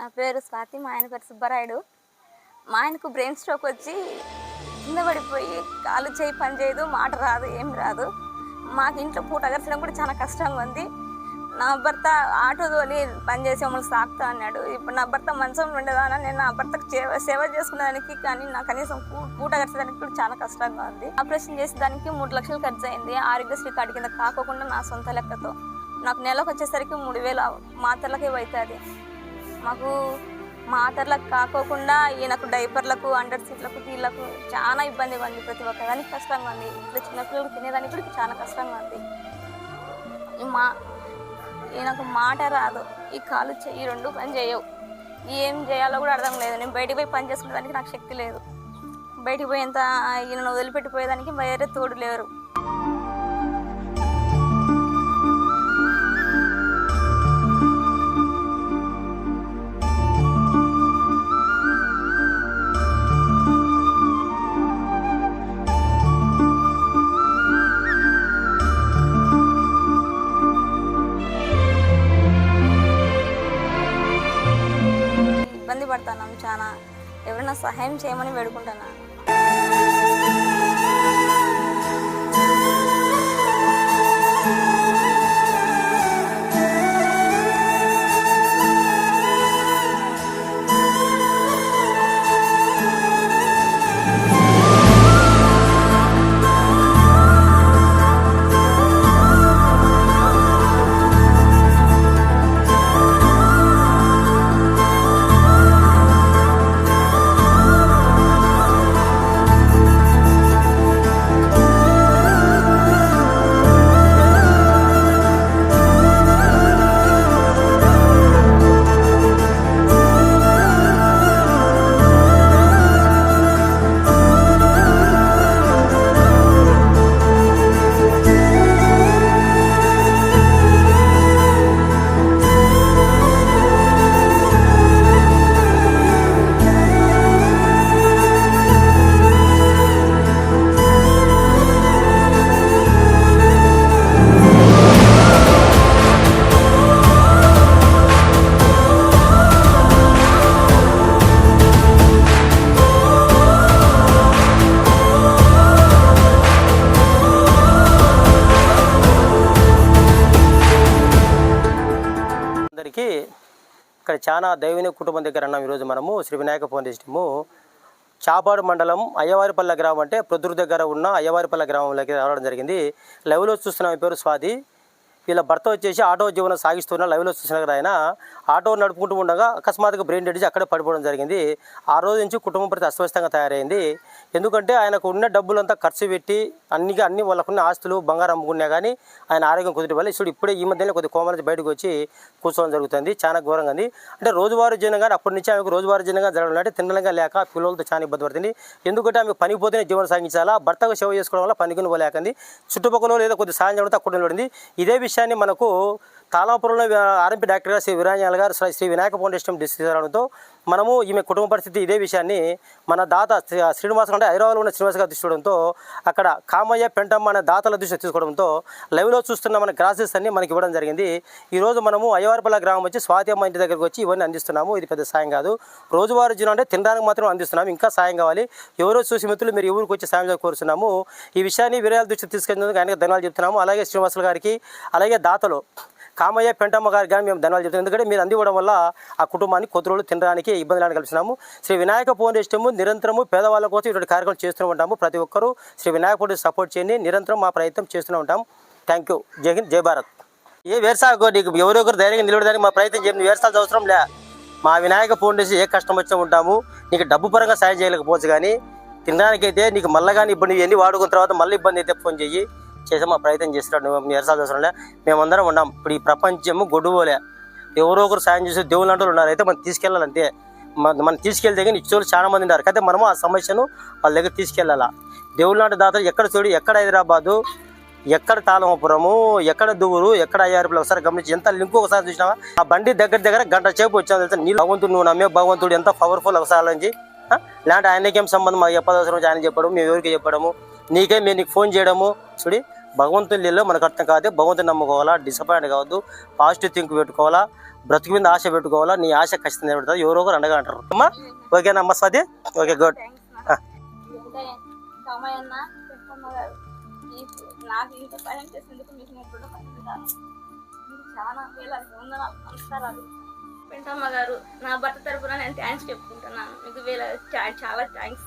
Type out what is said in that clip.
నా పేరు స్వాతి మా ఆయన పేరు సుబ్బరాయుడు. మా ఆయనకు బ్రెయిన్ స్ట్రోక్ వచ్చి కింద పడిపోయి కాలు చేయి పని చేయదు మాట రాదు ఏం రాదు. మాకు ఇంట్లో పూట అగర్చడం కూడా చాలా కష్టంగా ఉంది. నా భర్త ఆటో తోలి పనిచేసి మమ్మల్ని సాకుతా అన్నాడు. ఇప్పుడు నా భర్త మంచం ఉండేదాన నేను నా భర్తకు సేవ సేవ చేసుకునేదానికి కానీ నా కనీసం పూట గడిచేదానికి కూడా చాలా కష్టంగా ఉంది. ఆపరేషన్ చేసేదానికి మూడు లక్షలు ఖర్చు అయింది ఆరోగ్యశ్రీ కార్డు కింద కాకోకుండా నా సొంత లెక్కతో. నాకు నెలకు వచ్చేసరికి మూడు వేలు మాత్రలకే అవుతుంది మాకు మాతర్లకు కాకోకుండా ఈయనకు డైపర్లకు అండర్ సీట్లకు వీళ్ళకు చాలా ఇబ్బందిగా ఉంది ప్రతి ఒక్కదానికి కష్టంగా ఉంది. ఇంట్లో చిన్నపిల్లలు తినేదానికి కూడా చాలా కష్టంగా ఉంది. మా ఈయనకు మాట రాదు. ఈ కాలు చెయ్యి రెండు పని చేయవు. ఏం చేయాలో కూడా అర్థం లేదు. నేను బయటికి పోయి పని చేసుకునేదానికి నాకు శక్తి లేదు. బయటికి పోయేంత ఈయనను వదిలిపెట్టిపోయేదానికి వేరే తోడు లేరు. ఇబ్బంది చాలా ఎవరైనా సహాయం చేయమని వేడుకుంటున్నాను ఇక్కడ చాలా దైవని కుటుంబం దగ్గర అన్నాం ఈరోజు మనము శ్రీ వినాయక ఫౌండేషన్ము చాపాడు మండలం అయ్యవారిపల్లె గ్రామం అంటే ప్రొద్దురు దగ్గర ఉన్న అయ్యవారిపల్లె గ్రామంలోకి రావడం జరిగింది. లైవ్లో చూస్తున్నాం పేరు స్వాతి. వీళ్ళ భర్త వచ్చేసి ఆటో జీవనం సాగిస్తున్న లైవ్లో చూసిన కదా ఆయన. ఆటో నడుపుకుంటూ ఉండగా అకస్మాత్తుగా బ్రెయిన్ డెడ్ అక్కడే పడిపోవడం జరిగింది. ఆ రోజు నుంచి కుటుంబం ప్రతి అస్వస్థంగా తయారైంది. ఎందుకంటే ఆయనకు ఉన్న డబ్బులంతా ఖర్చు పెట్టి అన్ని అన్ని వాళ్ళకున్న ఆస్తులు బంగారం అమ్ముకున్నా కానీ ఆయన ఆరోగ్యం కుదిరి వల్ల ఇప్పుడు ఇప్పుడే ఈ మధ్యనే కొద్ది కోమల నుంచి బయటకు వచ్చి కూర్చోవడం జరుగుతుంది. చాలా ఘోరంగా ఉంది. అంటే రోజువారీ జీవనంగా అప్పటి నుంచి ఆమెకు రోజువారీ జీవనంగా జరగడం అంటే తినడంగా లేక పిల్లలతో చాలా ఇబ్బంది పడుతుంది. ఎందుకంటే ఆమె పనిపోతేనే జీవనం సాగించాలా? భర్తకు సేవ చేసుకోవడం వల్ల పనికి పోలేకంది. చుట్టుపక్కల లేదా కొద్ది సాయం చేయడం తక్కువ నిలబడింది ఇదే విషయాన్ని మనకు తాళాపురంలో ఆర్ఎంపీ డాక్టర్ గారు శ్రీ వీరాంజనాల్ గారు శ్రీ శ్రీ వినాయక ఫౌండేషన్ డిస్కస్ రావడంతో మనము ఈమె కుటుంబ పరిస్థితి ఇదే విషయాన్ని మన దాత శ్రీ- శ్రీనివాస్ అంటే హైదరాబాద్లో ఉన్న శ్రీనివాస్ గారు తీసుకోవడంతో అక్కడ కామయ్య పెంటమ్మ అనే దాతల దృష్టి తీసుకోవడంతో లైవ్లో చూస్తున్న మన గ్రాసెస్ అన్ని మనకి ఇవ్వడం జరిగింది. ఈరోజు మనము అయ్యవారిపల్ల గ్రామం వచ్చి స్వాతి అమ్మ ఇంటి దగ్గరికి వచ్చి ఇవన్నీ అందిస్తున్నాము. ఇది పెద్ద సాయం కాదు. రోజువారీ జీవనం అంటే తినడానికి మాత్రం అందిస్తున్నాము. ఇంకా సాయం కావాలి. ఎవరో చూసి మిత్రులు మీరు ఊరికి వచ్చి సాయం కోరుతున్నాము ఈ విషయాన్ని విరాయాల దృష్టి తీసుకెళ్ళినందుకు ఆయనకు ధన్యవాదాలు చెప్తున్నాము. అలాగే శ్రీనివాసులు గారికి అలాగే దాతలు కామయ్య పెంటమ్మ గారికి కానీ మేము ధన్యవాదాలు చెప్తాం ఎందుకంటే మీరు అందివ్వడం వల్ల ఆ కుటుంబాన్ని కొద్ది రోజులు తినడానికి లేని కలిసినాము. శ్రీ వినాయక పౌండేషన్ నిరంతరము పేదవాళ్ళ కోసం ఇటువంటి కార్యక్రమం చేస్తూనే ఉంటాము. ప్రతి ఒక్కరూ శ్రీ వినాయక పౌండేషన్ సపోర్ట్ చేయండి. నిరంతరం మా ప్రయత్నం చేస్తూనే ఉంటాం థ్యాంక్ యూ జై హింద్ జై భారత్. ఏ వేరుసాగు నీకు ఎవరొకరు ధైర్యంగా నిలబడడానికి మా ప్రయత్నం చేయండి. వేరుసాల్సిన అవసరం లే. మా వినాయక పౌండేషన్ ఏ కష్టం వచ్చినా ఉంటాము. నీకు డబ్బు పరంగా సాయం చేయలేకపోవచ్చు కానీ తినడానికైతే నీకు మళ్ళీ కానీ ఇబ్బంది ఎన్ని వాడుకున్న తర్వాత మళ్ళీ ఇబ్బంది అయితే ఫోన్ చెయ్యి. చేసే మా ప్రయత్నం చేస్తున్నాడు నువ్వు నిరసాల్సిన మేమందరం ఉన్నాం. ఇప్పుడు ఈ ప్రపంచము గొడవలే. ఎవరో ఒకరు సాయం చేసే దేవుళ్ళు అంటూ ఉన్నారు. అయితే మనం తీసుకెళ్ళాలంతే. మన- మనం తీసుకెళ్తే కానీ ఇచ్చేవాళ్ళు చాలా మంది ఉన్నారు. అయితే మనము ఆ సమస్యను వాళ్ళ దగ్గర తీసుకెళ్ళాలా? దేవుళ్ళ నాటి దాతలు ఎక్కడ చూడు ఎక్కడ హైదరాబాదు ఎక్కడ తాళమపురము ఎక్కడ దువ్వురు ఎక్కడ అయ్యారు ఒకసారి గమనించి ఎంత లింక్ ఒకసారి చూసినావా? ఆ బండి దగ్గర దగ్గర గంట సేపు వచ్చాను తెలుసా? నీళ్ళు భగవంతుడు నువ్వు నమ్మే భగవంతుడు ఎంత పవర్ఫుల్ ఒకసారి నుంచి ఇలాంటి ఆయనకేం సంబంధం? మాకు చెప్పదవసరం ఆయన చెప్పడం మేము ఎవరికి చెప్పడము? నీకే మేము నీకు ఫోన్ చేయడము. చూడి భగవంతుని నీళ్ళు మనకు అర్థం కాదు భగవంతుని నమ్ముకోవాలా డిసప్పాయింట్ కావద్దు పాజిటివ్ థింక్ పెట్టుకోవాలా బ్రతుకు మీద ఆశ పెట్టుకోవాలా నీ ఆశ ఖచ్చితంగా పెడుతుంది ఎవరో ఒకరు అండగా అంటారు అమ్మా ఓకేనా అమ్మ స్వాతి ఓకే గుడ్ పెంటమ్మ గారు. నా భర్త తరపున నేను థ్యాంక్స్ చెప్పుకుంటున్నాను. మీకు వేల చాలా థ్యాంక్స్